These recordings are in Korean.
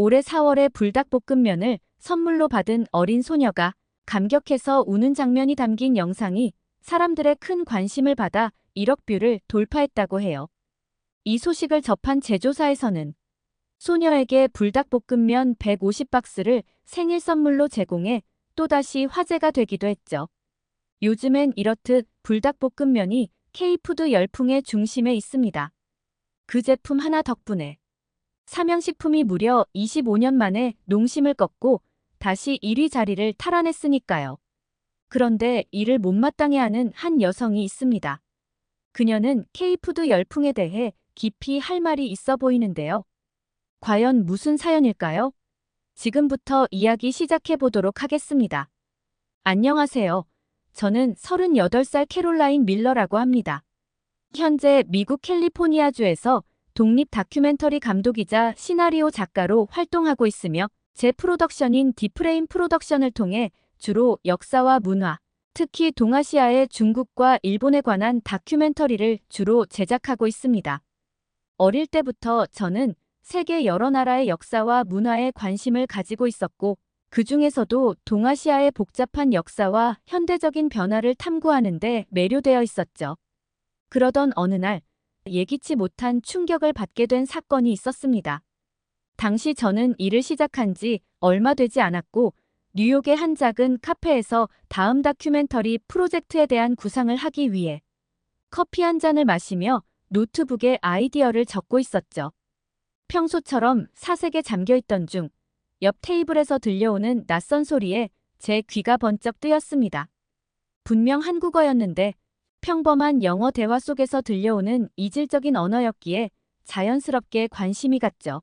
올해 4월에 불닭볶음면을 선물로 받은 어린 소녀가 감격해서 우는 장면이 담긴 영상이 사람들의 큰 관심을 받아 1억 뷰를 돌파했다고 해요. 이 소식을 접한 제조사에서는 소녀에게 불닭볶음면 150박스를 생일 선물로 제공해 또다시 화제가 되기도 했죠. 요즘엔 이렇듯 불닭볶음면이 K푸드 열풍의 중심에 있습니다. 그 제품 하나 덕분에 삼양식품이 무려 25년 만에 농심을 꺾고 다시 1위 자리를 탈환했으니까요. 그런데 이를 못마땅해 하는 한 여성이 있습니다. 그녀는 K푸드 열풍에 대해 깊이 할 말이 있어 보이는데요. 과연 무슨 사연일까요? 지금부터 이야기 시작해 보도록 하겠습니다. 안녕하세요. 저는 38살 캐롤라인 밀러라고 합니다. 현재 미국 캘리포니아주에서 독립 다큐멘터리 감독이자 시나리오 작가로 활동하고 있으며 제 프로덕션인 디프레임 프로덕션을 통해 주로 역사와 문화, 특히 동아시아의 중국과 일본에 관한 다큐멘터리를 주로 제작하고 있습니다. 어릴 때부터 저는 세계 여러 나라의 역사와 문화에 관심을 가지고 있었고, 그 중에서도 동아시아의 복잡한 역사와 현대적인 변화를 탐구하는데 매료되어 있었죠. 그러던 어느 날, 예기치 못한 충격을 받게 된 사건이 있었습니다. 당시 저는 일을 시작한 지 얼마 되지 않았고, 뉴욕의 한 작은 카페에서 다음 다큐멘터리 프로젝트에 대한 구상을 하기 위해 커피 한 잔을 마시며 노트북에 아이디어를 적고 있었죠. 평소처럼 사색에 잠겨있던 중 옆 테이블에서 들려오는 낯선 소리에 제 귀가 번쩍 뜨였습니다. 분명 한국어였는데 평범한 영어 대화 속에서 들려오는 이질적인 언어였기에 자연스럽게 관심이 갔죠.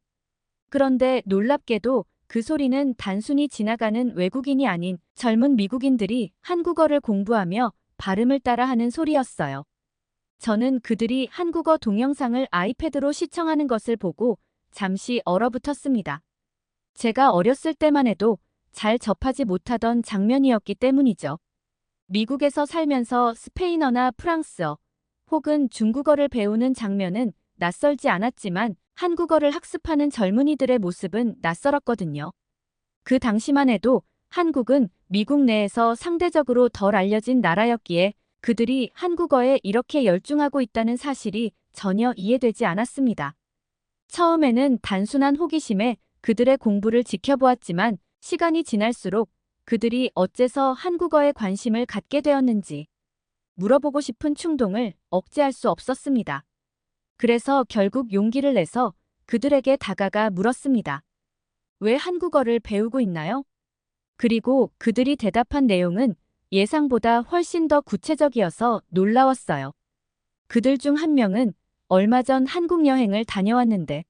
그런데 놀랍게도 그 소리는 단순히 지나가는 외국인이 아닌 젊은 미국인들이 한국어를 공부하며 발음을 따라 하는 소리였어요. 저는 그들이 한국어 동영상을 아이패드로 시청하는 것을 보고 잠시 얼어붙었습니다. 제가 어렸을 때만 해도 잘 접하지 못하던 장면이었기 때문이죠. 미국에서 살면서 스페인어나 프랑스어 혹은 중국어를 배우는 장면은 낯설지 않았지만 한국어를 학습하는 젊은이들의 모습은 낯설었거든요. 그 당시만 해도 한국은 미국 내에서 상대적으로 덜 알려진 나라였기에 그들이 한국어에 이렇게 열중하고 있다는 사실이 전혀 이해되지 않았습니다. 처음에는 단순한 호기심에 그들의 공부를 지켜보았지만 시간이 지날수록 그들이 어째서 한국어에 관심을 갖게 되었는지 물어보고 싶은 충동을 억제할 수 없었습니다. 그래서 결국 용기를 내서 그들에게 다가가 물었습니다. 왜 한국어를 배우고 있나요? 그리고 그들이 대답한 내용은 예상보다 훨씬 더 구체적이어서 놀라웠어요. 그들 중 한 명은 얼마 전 한국 여행을 다녀왔는데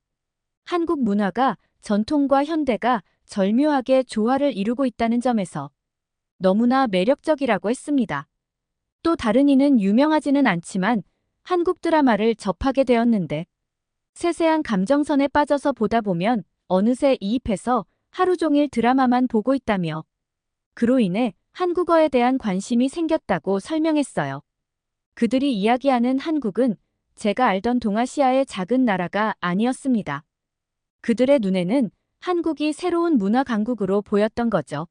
한국 문화가 전통과 현대가 절묘하게 조화를 이루고 있다는 점에서 너무나 매력적이라고 했습니다. 또 다른 이는 유명하지는 않지만 한국 드라마를 접하게 되었는데 세세한 감정선에 빠져서 보다 보면 어느새 이입해서 하루 종일 드라마만 보고 있다며 그로 인해 한국어에 대한 관심이 생겼다고 설명했어요. 그들이 이야기하는 한국은 제가 알던 동아시아의 작은 나라가 아니었습니다. 그들의 눈에는 한국이 새로운 문화 강국으로 보였던 거죠.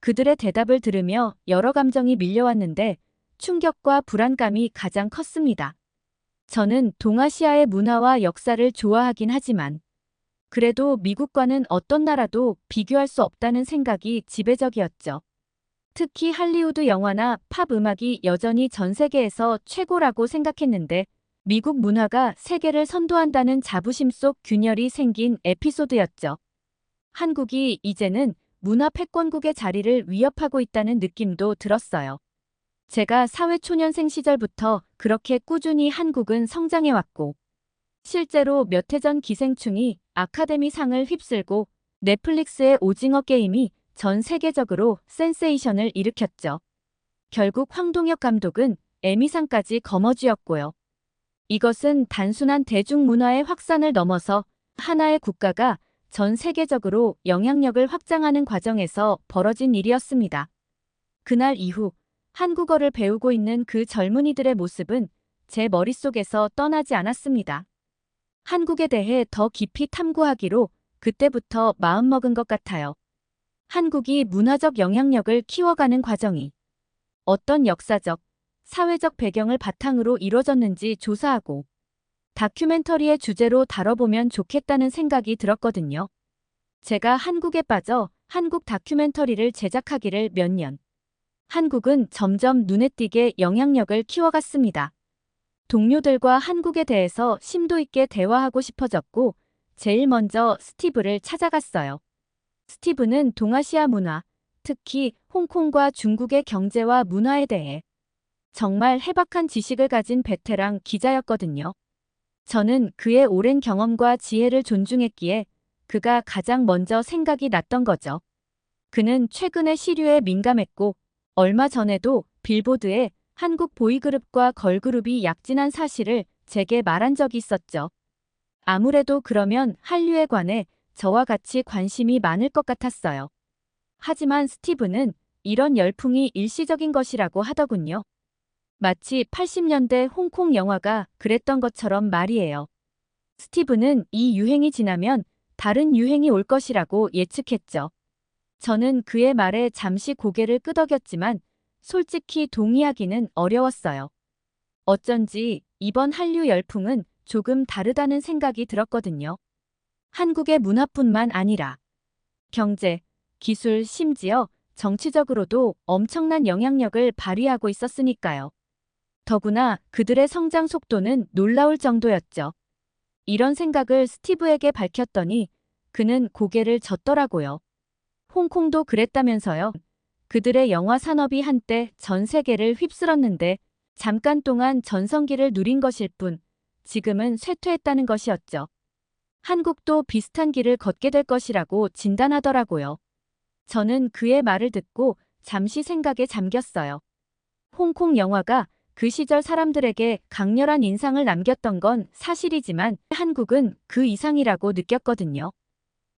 그들의 대답을 들으며 여러 감정이 밀려왔는데 충격과 불안감이 가장 컸습니다. 저는 동아시아의 문화와 역사를 좋아하긴 하지만 그래도 미국과는 어떤 나라도 비교할 수 없다는 생각이 지배적이었죠. 특히 할리우드 영화나 팝 음악이 여전히 전 세계에서 최고라고 생각했는데 미국 문화가 세계를 선도한다는 자부심 속 균열이 생긴 에피소드였죠. 한국이 이제는 문화 패권국의 자리를 위협하고 있다는 느낌도 들었어요. 제가 사회초년생 시절부터 그렇게 꾸준히 한국은 성장해왔고 실제로 몇 해 전 기생충이 아카데미 상을 휩쓸고 넷플릭스의 오징어 게임이 전 세계적으로 센세이션을 일으켰죠. 결국 황동혁 감독은 에미상까지 거머쥐었고요. 이것은 단순한 대중문화의 확산을 넘어서 하나의 국가가 전 세계적으로 영향력을 확장하는 과정에서 벌어진 일이었습니다. 그날 이후 한국어를 배우고 있는 그 젊은이들의 모습은 제 머릿속에서 떠나지 않았습니다. 한국에 대해 더 깊이 탐구하기로 그때부터 마음먹은 것 같아요. 한국이 문화적 영향력을 키워가는 과정이 어떤 역사적, 사회적 배경을 바탕으로 이루어졌는지 조사하고 다큐멘터리의 주제로 다뤄보면 좋겠다는 생각이 들었거든요. 제가 한국에 빠져 한국 다큐멘터리를 제작하기를 몇 년. 한국은 점점 눈에 띄게 영향력을 키워갔습니다. 동료들과 한국에 대해서 심도 있게 대화하고 싶어졌고, 제일 먼저 스티브를 찾아갔어요. 스티브는 동아시아 문화, 특히 홍콩과 중국의 경제와 문화에 대해 정말 해박한 지식을 가진 베테랑 기자였거든요. 저는 그의 오랜 경험과 지혜를 존중했기에 그가 가장 먼저 생각이 났던 거죠. 그는 최근의 시류에 민감했고 얼마 전에도 빌보드에 한국 보이그룹과 걸그룹이 약진한 사실을 제게 말한 적이 있었죠. 아무래도 그러면 한류에 관해 저와 같이 관심이 많을 것 같았어요. 하지만 스티브는 이런 열풍이 일시적인 것이라고 하더군요. 마치 80년대 홍콩 영화가 그랬던 것처럼 말이에요. 스티브는 이 유행이 지나면 다른 유행이 올 것이라고 예측했죠. 저는 그의 말에 잠시 고개를 끄덕였지만 솔직히 동의하기는 어려웠어요. 어쩐지 이번 한류 열풍은 조금 다르다는 생각이 들었거든요. 한국의 문화뿐만 아니라 경제, 기술, 심지어 정치적으로도 엄청난 영향력을 발휘하고 있었으니까요. 더구나 그들의 성장 속도는 놀라울 정도였죠. 이런 생각을 스티브에게 밝혔더니 그는 고개를 젓더라고요. 홍콩도 그랬다면서요. 그들의 영화 산업이 한때 전 세계를 휩쓸었는데 잠깐 동안 전성기를 누린 것일 뿐 지금은 쇠퇴했다는 것이었죠. 한국도 비슷한 길을 걷게 될 것이라고 진단하더라고요. 저는 그의 말을 듣고 잠시 생각에 잠겼어요. 홍콩 영화가 그 시절 사람들에게 강렬한 인상을 남겼던 건 사실이지만 한국은 그 이상이라고 느꼈거든요.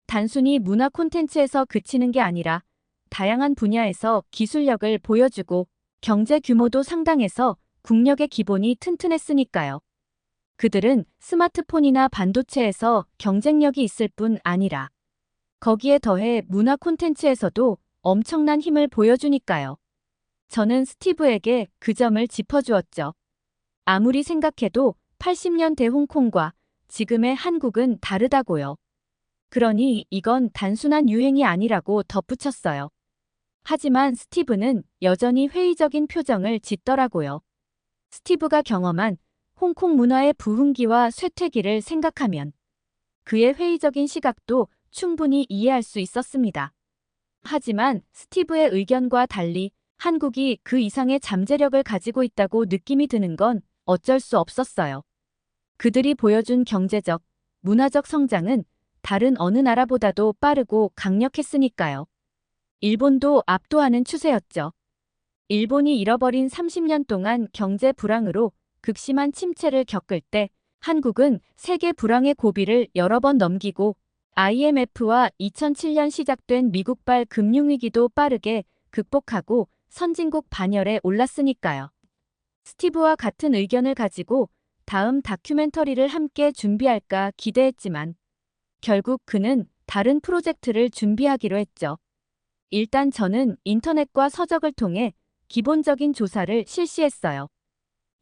단순히 문화 콘텐츠에서 그치는 게 아니라 다양한 분야에서 기술력을 보여주고 경제 규모도 상당해서 국력의 기본이 튼튼했으니까요. 그들은 스마트폰이나 반도체에서 경쟁력이 있을 뿐 아니라 거기에 더해 문화 콘텐츠에서도 엄청난 힘을 보여주니까요. 저는 스티브에게 그 점을 짚어주었죠. 아무리 생각해도 80년대 홍콩과 지금의 한국은 다르다고요. 그러니 이건 단순한 유행이 아니라고 덧붙였어요. 하지만 스티브는 여전히 회의적인 표정을 짓더라고요. 스티브가 경험한 홍콩 문화의 부흥기와 쇠퇴기를 생각하면 그의 회의적인 시각도 충분히 이해할 수 있었습니다. 하지만 스티브의 의견과 달리 한국이 그 이상의 잠재력을 가지고 있다고 느낌이 드는 건 어쩔 수 없었어요. 그들이 보여준 경제적, 문화적 성장은 다른 어느 나라보다도 빠르고 강력했으니까요. 일본도 압도하는 추세였죠. 일본이 잃어버린 30년 동안 경제 불황으로 극심한 침체를 겪을 때 한국은 세계 불황의 고비를 여러 번 넘기고 IMF와 2007년 시작된 미국발 금융위기도 빠르게 극복하고 선진국 반열에 올랐으니까요. 스티브와 같은 의견을 가지고 다음 다큐멘터리를 함께 준비할까 기대했지만 결국 그는 다른 프로젝트를 준비하기로 했죠. 일단 저는 인터넷과 서적을 통해 기본적인 조사를 실시했어요.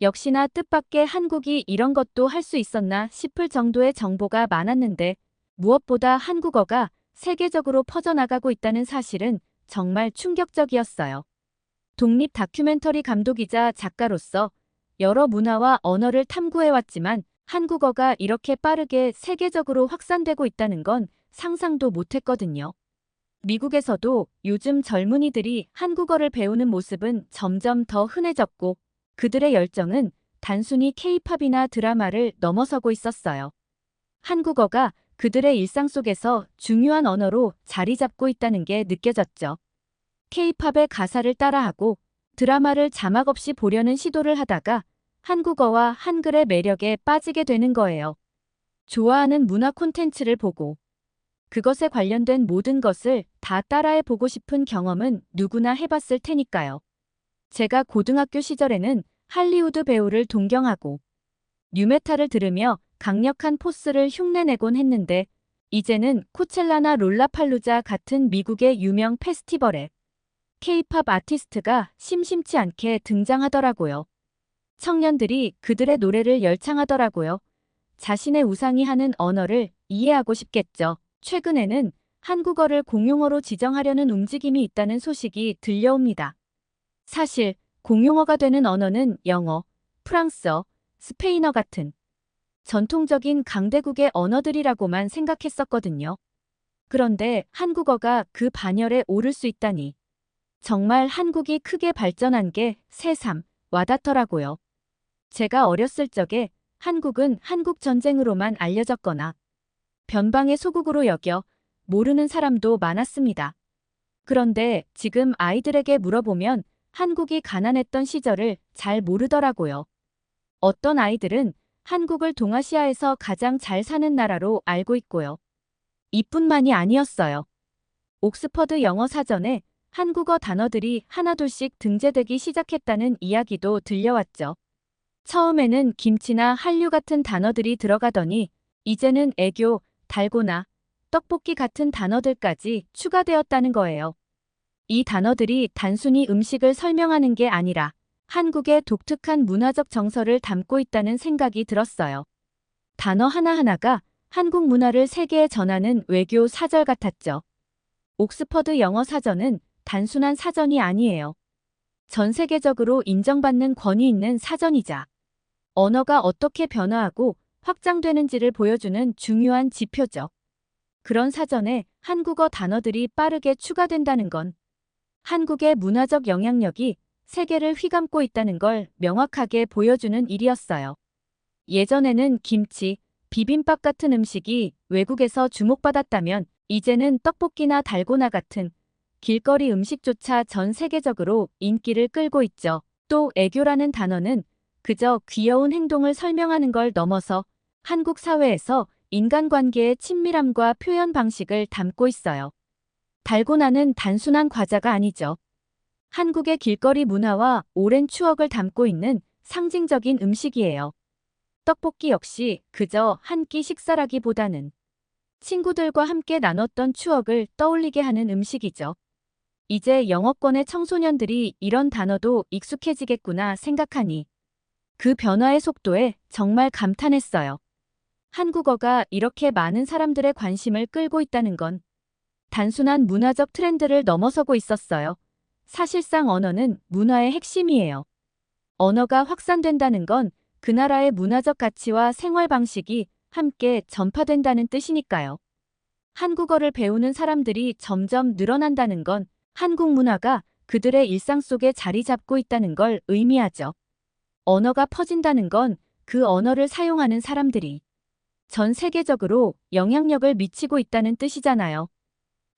역시나 뜻밖의 한국이 이런 것도 할 수 있었나 싶을 정도의 정보가 많았는데 무엇보다 한국어가 세계적으로 퍼져나가고 있다는 사실은 정말 충격적이었어요. 독립 다큐멘터리 감독이자 작가로서 여러 문화와 언어를 탐구해왔지만 한국어가 이렇게 빠르게 세계적으로 확산되고 있다는 건 상상도 못했거든요. 미국에서도 요즘 젊은이들이 한국어를 배우는 모습은 점점 더 흔해졌고 그들의 열정은 단순히 케이팝이나 드라마를 넘어서고 있었어요. 한국어가 그들의 일상 속에서 중요한 언어로 자리 잡고 있다는 게 느껴졌죠. 케이팝의 가사를 따라하고 드라마를 자막 없이 보려는 시도를 하다가 한국어와 한글의 매력에 빠지게 되는 거예요. 좋아하는 문화 콘텐츠를 보고 그것에 관련된 모든 것을 다 따라해 보고 싶은 경험은 누구나 해봤을 테니까요. 제가 고등학교 시절에는 할리우드 배우를 동경하고 뉴메탈을 들으며 강력한 포스를 흉내내곤 했는데 이제는 코첼라나 롤라팔루자 같은 미국의 유명 페스티벌에 케이팝 아티스트가 심심치 않게 등장하더라고요. 청년들이 그들의 노래를 열창하더라고요. 자신의 우상이 하는 언어를 이해하고 싶겠죠. 최근에는 한국어를 공용어로 지정하려는 움직임이 있다는 소식이 들려옵니다. 사실 공용어가 되는 언어는 영어, 프랑스어, 스페인어 같은 전통적인 강대국의 언어들이라고만 생각했었거든요. 그런데 한국어가 그 반열에 오를 수 있다니. 정말 한국이 크게 발전한 게 새삼 와닿더라고요. 제가 어렸을 적에 한국은 한국 전쟁으로만 알려졌거나 변방의 소국으로 여겨 모르는 사람도 많았습니다. 그런데 지금 아이들에게 물어보면 한국이 가난했던 시절을 잘 모르더라고요. 어떤 아이들은 한국을 동아시아에서 가장 잘 사는 나라로 알고 있고요. 이뿐만이 아니었어요. 옥스퍼드 영어 사전에 한국어 단어들이 하나둘씩 등재되기 시작했다는 이야기도 들려왔죠. 처음에는 김치나 한류 같은 단어들이 들어가더니 이제는 애교, 달고나, 떡볶이 같은 단어들까지 추가되었다는 거예요. 이 단어들이 단순히 음식을 설명하는 게 아니라 한국의 독특한 문화적 정서를 담고 있다는 생각이 들었어요. 단어 하나하나가 한국 문화를 세계에 전하는 외교 사절 같았죠. 옥스퍼드 영어 사전은 단순한 사전이 아니에요. 전 세계적으로 인정받는 권위 있는 사전이자 언어가 어떻게 변화하고 확장되는지를 보여주는 중요한 지표죠. 그런 사전에 한국어 단어들이 빠르게 추가된다는 건 한국의 문화적 영향력이 세계를 휘감고 있다는 걸 명확하게 보여주는 일이었어요. 예전에는 김치, 비빔밥 같은 음식이 외국에서 주목받았다면 이제는 떡볶이나 달고나 같은 길거리 음식조차 전 세계적으로 인기를 끌고 있죠. 또 애교라는 단어는 그저 귀여운 행동을 설명하는 걸 넘어서 한국 사회에서 인간관계의 친밀함과 표현 방식을 담고 있어요. 달고나는 단순한 과자가 아니죠. 한국의 길거리 문화와 오랜 추억을 담고 있는 상징적인 음식이에요. 떡볶이 역시 그저 한 끼 식사라기보다는 친구들과 함께 나눴던 추억을 떠올리게 하는 음식이죠. 이제 영어권의 청소년들이 이런 단어도 익숙해지겠구나 생각하니 그 변화의 속도에 정말 감탄했어요. 한국어가 이렇게 많은 사람들의 관심을 끌고 있다는 건 단순한 문화적 트렌드를 넘어서고 있었어요. 사실상 언어는 문화의 핵심이에요. 언어가 확산된다는 건 그 나라의 문화적 가치와 생활 방식이 함께 전파된다는 뜻이니까요. 한국어를 배우는 사람들이 점점 늘어난다는 건 한국 문화가 그들의 일상 속에 자리 잡고 있다는 걸 의미하죠. 언어가 퍼진다는 건 그 언어를 사용하는 사람들이 전 세계적으로 영향력을 미치고 있다는 뜻이잖아요.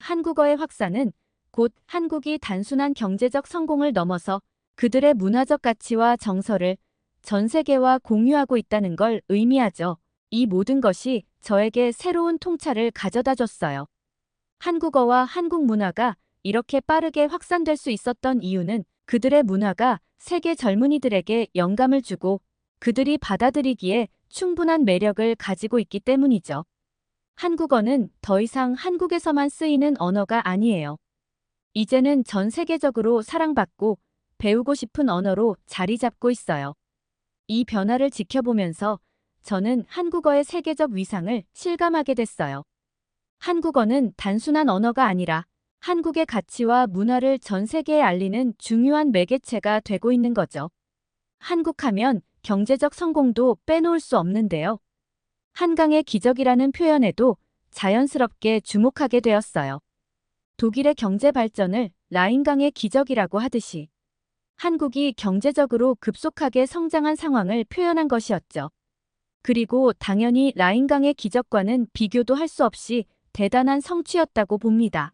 한국어의 확산은 곧 한국이 단순한 경제적 성공을 넘어서 그들의 문화적 가치와 정서를 전 세계와 공유하고 있다는 걸 의미하죠. 이 모든 것이 저에게 새로운 통찰을 가져다 줬어요. 한국어와 한국 문화가 이렇게 빠르게 확산될 수 있었던 이유는 그들의 문화가 세계 젊은이들에게 영감을 주고 그들이 받아들이기에 충분한 매력을 가지고 있기 때문이죠. 한국어는 더 이상 한국에서만 쓰이는 언어가 아니에요. 이제는 전 세계적으로 사랑받고 배우고 싶은 언어로 자리 잡고 있어요. 이 변화를 지켜보면서 저는 한국어의 세계적 위상을 실감하게 됐어요. 한국어는 단순한 언어가 아니라 한국의 가치와 문화를 전 세계에 알리는 중요한 매개체가 되고 있는 거죠. 한국 하면 경제적 성공도 빼놓을 수 없는데요. 한강의 기적이라는 표현에도 자연스럽게 주목하게 되었어요. 독일의 경제 발전을 라인강의 기적이라고 하듯이 한국이 경제적으로 급속하게 성장한 상황을 표현한 것이었죠. 그리고 당연히 라인강의 기적과는 비교도 할 수 없이 대단한 성취였다고 봅니다.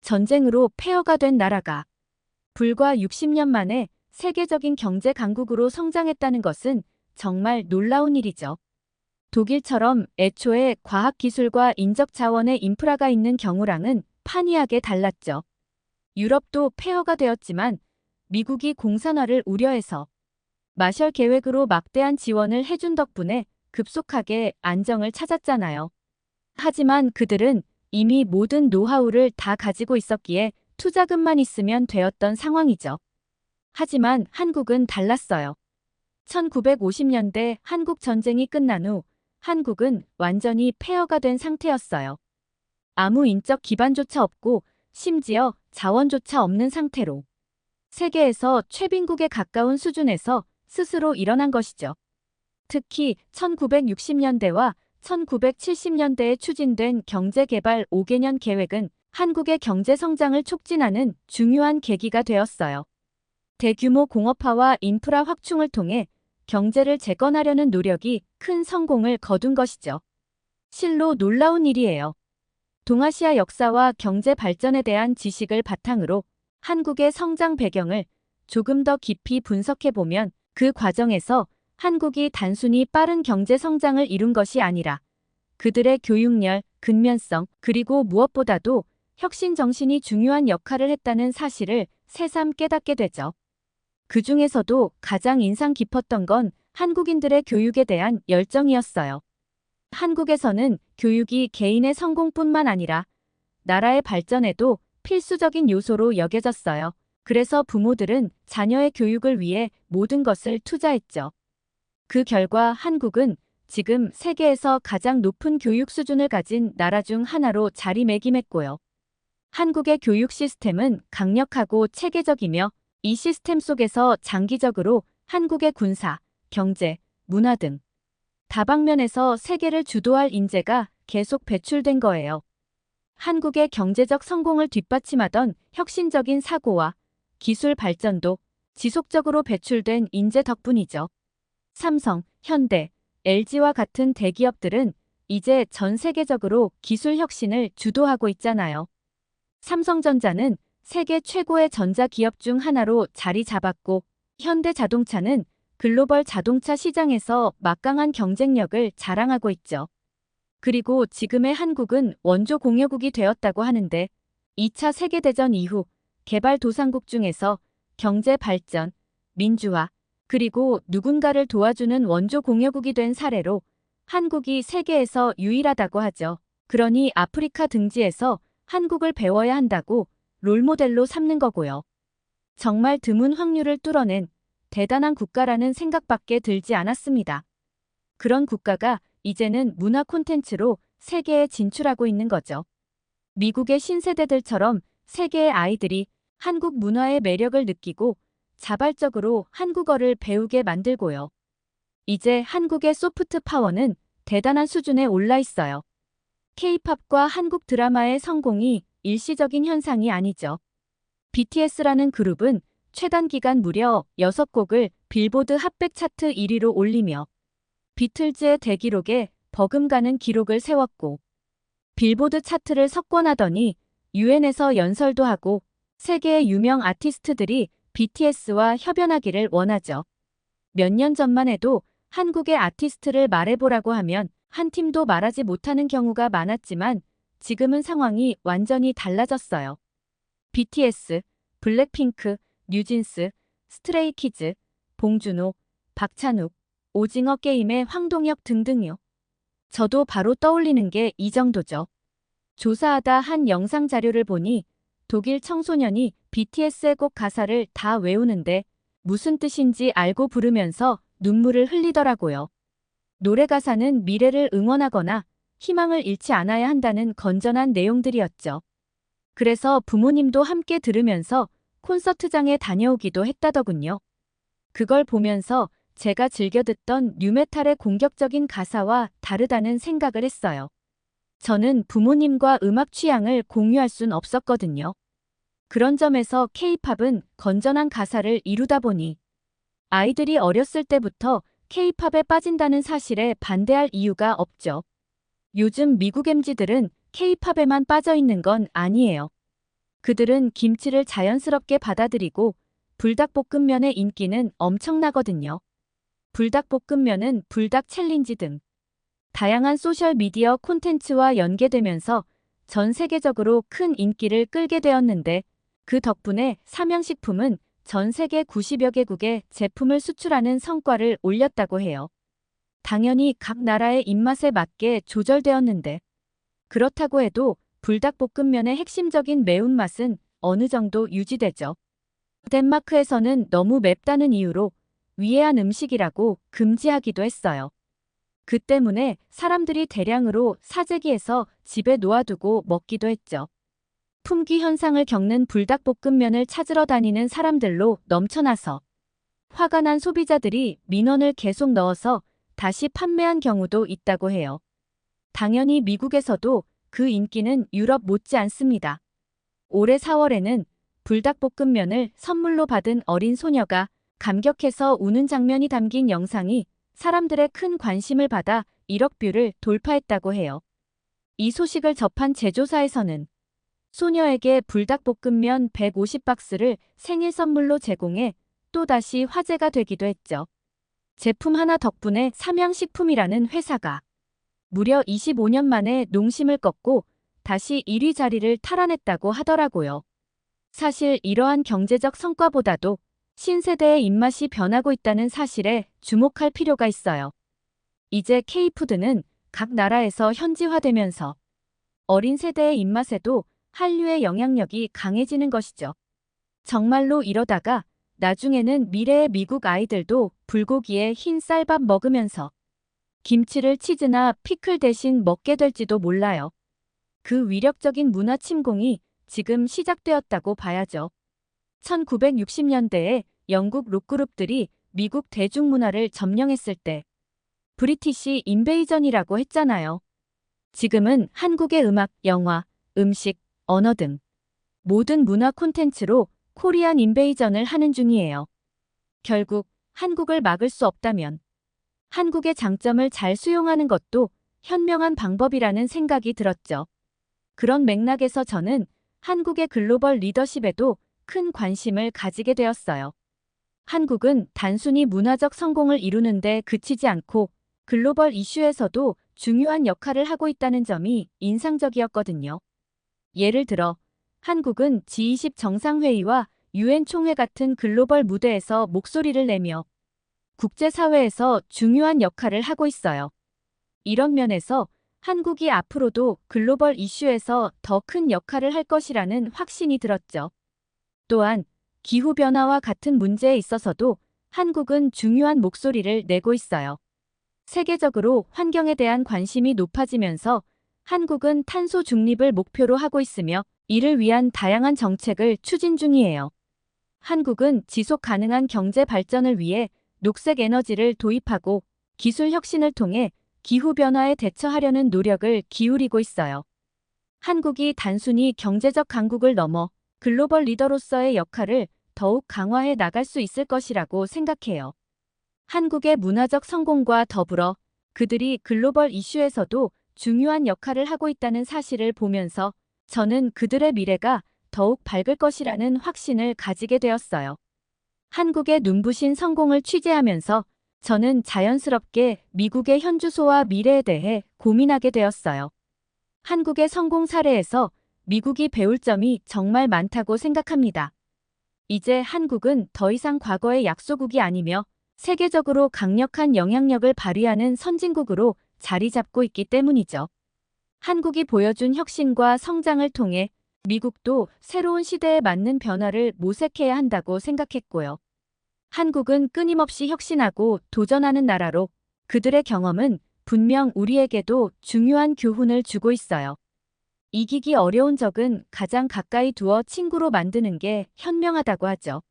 전쟁으로 폐허가 된 나라가 불과 60년 만에 세계적인 경제 강국으로 성장했다는 것은 정말 놀라운 일이죠. 독일처럼 애초에 과학기술과 인적 자원의 인프라가 있는 경우랑은 판이하게 달랐죠. 유럽도 폐허가 되었지만 미국이 공산화를 우려해서 마셜 계획으로 막대한 지원을 해준 덕분에 급속하게 안정을 찾았잖아요. 하지만 그들은 이미 모든 노하우를 다 가지고 있었기에 투자금만 있으면 되었던 상황이죠. 하지만 한국은 달랐어요. 1950년대 한국 전쟁이 끝난 후 한국은 완전히 폐허가 된 상태였어요. 아무 인적 기반조차 없고 심지어 자원조차 없는 상태로 세계에서 최빈국에 가까운 수준에서 스스로 일어난 것이죠. 특히 1960년대와 1970년대에 추진된 경제개발 5개년 계획은 한국의 경제 성장을 촉진하는 중요한 계기가 되었어요. 대규모 공업화와 인프라 확충을 통해 경제를 재건하려는 노력이 큰 성공을 거둔 것이죠. 실로 놀라운 일이에요. 동아시아 역사와 경제 발전에 대한 지식을 바탕으로 한국의 성장 배경을 조금 더 깊이 분석해 보면 그 과정에서 한국이 단순히 빠른 경제 성장을 이룬 것이 아니라 그들의 교육열, 근면성, 그리고 무엇보다도 혁신 정신이 중요한 역할을 했다는 사실을 새삼 깨닫게 되죠. 그 중에서도 가장 인상 깊었던 건 한국인들의 교육에 대한 열정이었어요. 한국에서는 교육이 개인의 성공뿐만 아니라 나라의 발전에도 필수적인 요소로 여겨졌어요. 그래서 부모들은 자녀의 교육을 위해 모든 것을 투자했죠. 그 결과 한국은 지금 세계에서 가장 높은 교육 수준을 가진 나라 중 하나로 자리매김했고요. 한국의 교육 시스템은 강력하고 체계적이며 이 시스템 속에서 장기적으로 한국의 군사, 경제, 문화 등 다방면에서 세계를 주도할 인재가 계속 배출된 거예요. 한국의 경제적 성공을 뒷받침하던 혁신적인 사고와 기술 발전도 지속적으로 배출된 인재 덕분이죠. 삼성, 현대, LG와 같은 대기업들은 이제 전 세계적으로 기술 혁신을 주도하고 있잖아요. 삼성전자는 세계 최고의 전자기업 중 하나로 자리 잡았고 현대자동차는 글로벌 자동차 시장에서 막강한 경쟁력을 자랑하고 있죠. 그리고 지금의 한국은 원조 공여국이 되었다고 하는데 2차 세계대전 이후 개발도상국 중에서 경제 발전, 민주화, 그리고 누군가를 도와주는 원조 공여국이 된 사례로 한국이 세계에서 유일하다고 하죠. 그러니 아프리카 등지에서 한국을 배워야 한다고 롤모델로 삼는 거고요. 정말 드문 확률을 뚫어낸 대단한 국가라는 생각밖에 들지 않았습니다. 그런 국가가 이제는 문화 콘텐츠로 세계에 진출하고 있는 거죠. 미국의 신세대들처럼 세계의 아이들이 한국 문화의 매력을 느끼고 자발적으로 한국어를 배우게 만들고요. 이제 한국의 소프트 파워는 대단한 수준에 올라 있어요. K-팝과 한국 드라마의 성공이 일시적인 현상이 아니죠. BTS라는 그룹은 최단 기간 무려 6곡을 빌보드 핫백 차트 1위로 올리며 비틀즈의 대기록에 버금가는 기록을 세웠고 빌보드 차트를 석권하더니 유엔에서 연설도 하고 세계의 유명 아티스트들이 BTS와 협연하기를 원하죠. 몇 년 전만 해도 한국의 아티스트를 말해보라고 하면 한 팀도 말하지 못하는 경우가 많았지만 지금은 상황이 완전히 달라졌어요. BTS, 블랙핑크, 뉴진스, 스트레이키즈, 봉준호, 박찬욱, 오징어 게임의 황동혁 등등요. 저도 바로 떠올리는 게 이 정도죠. 조사하다 한 영상 자료를 보니 독일 청소년이 BTS의 곡 가사를 다 외우는데 무슨 뜻인지 알고 부르면서 눈물을 흘리더라고요. 노래 가사는 미래를 응원하거나 희망을 잃지 않아야 한다는 건전한 내용들이었죠. 그래서 부모님도 함께 들으면서 콘서트장에 다녀오기도 했다더군요. 그걸 보면서 제가 즐겨 듣던 뉴메탈의 공격적인 가사와 다르다는 생각을 했어요. 저는 부모님과 음악 취향을 공유할 순 없었거든요. 그런 점에서 케이팝은 건전한 가사를 이루다 보니 아이들이 어렸을 때부터 케이팝에 빠진다는 사실에 반대할 이유가 없죠. 요즘 미국 MZ들은 케이팝에만 빠져 있는 건 아니에요. 그들은 김치를 자연스럽게 받아들이고 불닭볶음면의 인기는 엄청나거든요. 불닭볶음면은 불닭 챌린지 등 다양한 소셜미디어 콘텐츠와 연계되면서 전 세계적으로 큰 인기를 끌게 되었는데 그 덕분에 삼양식품은 전 세계 90여 개국에 제품을 수출하는 성과를 올렸다고 해요. 당연히 각 나라의 입맛에 맞게 조절되었는데 그렇다고 해도 불닭볶음면의 핵심적인 매운맛은 어느 정도 유지되죠. 덴마크에서는 너무 맵다는 이유로 위해한 음식이라고 금지하기도 했어요. 그 때문에 사람들이 대량으로 사재기에서 집에 놓아두고 먹기도 했죠. 품귀 현상을 겪는 불닭볶음면을 찾으러 다니는 사람들로 넘쳐나서 화가 난 소비자들이 민원을 계속 넣어서 다시 판매한 경우도 있다고 해요. 당연히 미국에서도 그 인기는 유럽 못지 않습니다. 올해 4월에는 불닭볶음면을 선물로 받은 어린 소녀가 감격해서 우는 장면이 담긴 영상이 사람들의 큰 관심을 받아 1억 뷰를 돌파했다고 해요. 이 소식을 접한 제조사에서는 소녀에게 불닭볶음면 150박스를 생일 선물로 제공해 또다시 화제가 되기도 했죠. 제품 하나 덕분에 삼양식품이라는 회사가 무려 25년 만에 농심을 꺾고 다시 1위 자리를 탈환했다고 하더라고요. 사실 이러한 경제적 성과보다도 신세대의 입맛이 변하고 있다는 사실에 주목할 필요가 있어요. 이제 K푸드는 각 나라에서 현지화되면서 어린 세대의 입맛에도 한류의 영향력이 강해지는 것이죠. 정말로 이러다가 나중에는 미래의 미국 아이들도 불고기에 흰 쌀밥 먹으면서 김치를 치즈나 피클 대신 먹게 될지도 몰라요. 그 위력적인 문화 침공이 지금 시작되었다고 봐야죠. 1960년대에 영국 록그룹들이 미국 대중문화를 점령했을 때 브리티시 인베이전이라고 했잖아요. 지금은 한국의 음악, 영화, 음식, 언어 등 모든 문화 콘텐츠로 코리안 인베이전을 하는 중이에요. 결국 한국을 막을 수 없다면 한국의 장점을 잘 수용하는 것도 현명한 방법이라는 생각이 들었죠. 그런 맥락에서 저는 한국의 글로벌 리더십에도 큰 관심을 가지게 되었어요. 한국은 단순히 문화적 성공을 이루는데 그치지 않고 글로벌 이슈에서도 중요한 역할을 하고 있다는 점이 인상적이었거든요. 예를 들어 한국은 G20 정상회의와 유엔 총회 같은 글로벌 무대에서 목소리를 내며 국제사회에서 중요한 역할을 하고 있어요. 이런 면에서 한국이 앞으로도 글로벌 이슈에서 더 큰 역할을 할 것이라는 확신이 들었죠. 또한 기후변화와 같은 문제에 있어서도 한국은 중요한 목소리를 내고 있어요. 세계적으로 환경에 대한 관심이 높아지면서 한국은 탄소 중립을 목표로 하고 있으며 이를 위한 다양한 정책을 추진 중이에요. 한국은 지속 가능한 경제 발전을 위해 녹색 에너지를 도입하고 기술 혁신을 통해 기후변화에 대처하려는 노력을 기울이고 있어요. 한국이 단순히 경제적 강국을 넘어 글로벌 리더로서의 역할을 더욱 강화해 나갈 수 있을 것이라고 생각해요. 한국의 문화적 성공과 더불어 그들이 글로벌 이슈에서도 중요한 역할을 하고 있다는 사실을 보면서 저는 그들의 미래가 더욱 밝을 것이라는 확신을 가지게 되었어요. 한국의 눈부신 성공을 취재하면서 저는 자연스럽게 미국의 현주소와 미래에 대해 고민하게 되었어요. 한국의 성공 사례에서 미국이 배울 점이 정말 많다고 생각합니다. 이제 한국은 더 이상 과거의 약소국이 아니며 세계적으로 강력한 영향력을 발휘하는 선진국으로 자리 잡고 있기 때문이죠. 한국이 보여준 혁신과 성장을 통해 미국도 새로운 시대에 맞는 변화를 모색해야 한다고 생각했고요. 한국은 끊임없이 혁신하고 도전하는 나라로 그들의 경험은 분명 우리에게도 중요한 교훈을 주고 있어요. 이기기 어려운 적은 가장 가까이 두어 친구로 만드는 게 현명하다고 하죠.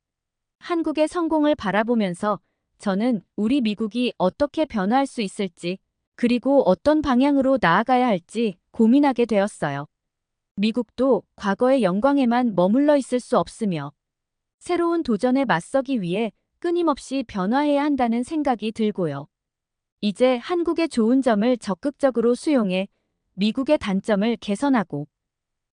한국의 성공을 바라보면서 저는 우리 미국이 어떻게 변화할 수 있을지 그리고 어떤 방향으로 나아가야 할지 고민하게 되었어요. 미국도 과거의 영광에만 머물러 있을 수 없으며 새로운 도전에 맞서기 위해 끊임없이 변화해야 한다는 생각이 들고요. 이제 한국의 좋은 점을 적극적으로 수용해 미국의 단점을 개선하고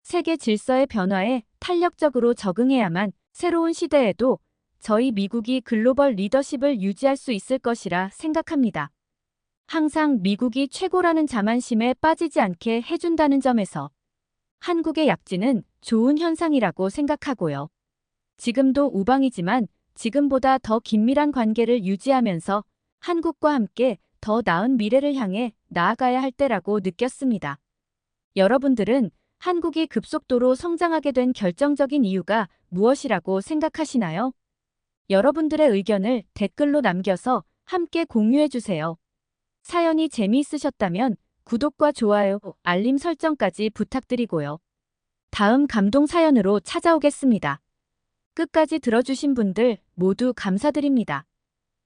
세계 질서의 변화에 탄력적으로 적응해야만 새로운 시대에도 저희 미국이 글로벌 리더십을 유지할 수 있을 것이라 생각합니다. 항상 미국이 최고라는 자만심에 빠지지 않게 해준다는 점에서 한국의 약진은 좋은 현상이라고 생각하고요. 지금도 우방이지만 지금보다 더 긴밀한 관계를 유지하면서 한국과 함께 더 나은 미래를 향해 나아가야 할 때라고 느꼈습니다. 여러분들은 한국이 급속도로 성장하게 된 결정적인 이유가 무엇이라고 생각하시나요? 여러분들의 의견을 댓글로 남겨서 함께 공유해 주세요. 사연이 재미있으셨다면 구독과 좋아요, 알림 설정까지 부탁드리고요. 다음 감동 사연으로 찾아오겠습니다. 끝까지 들어주신 분들 모두 감사드립니다.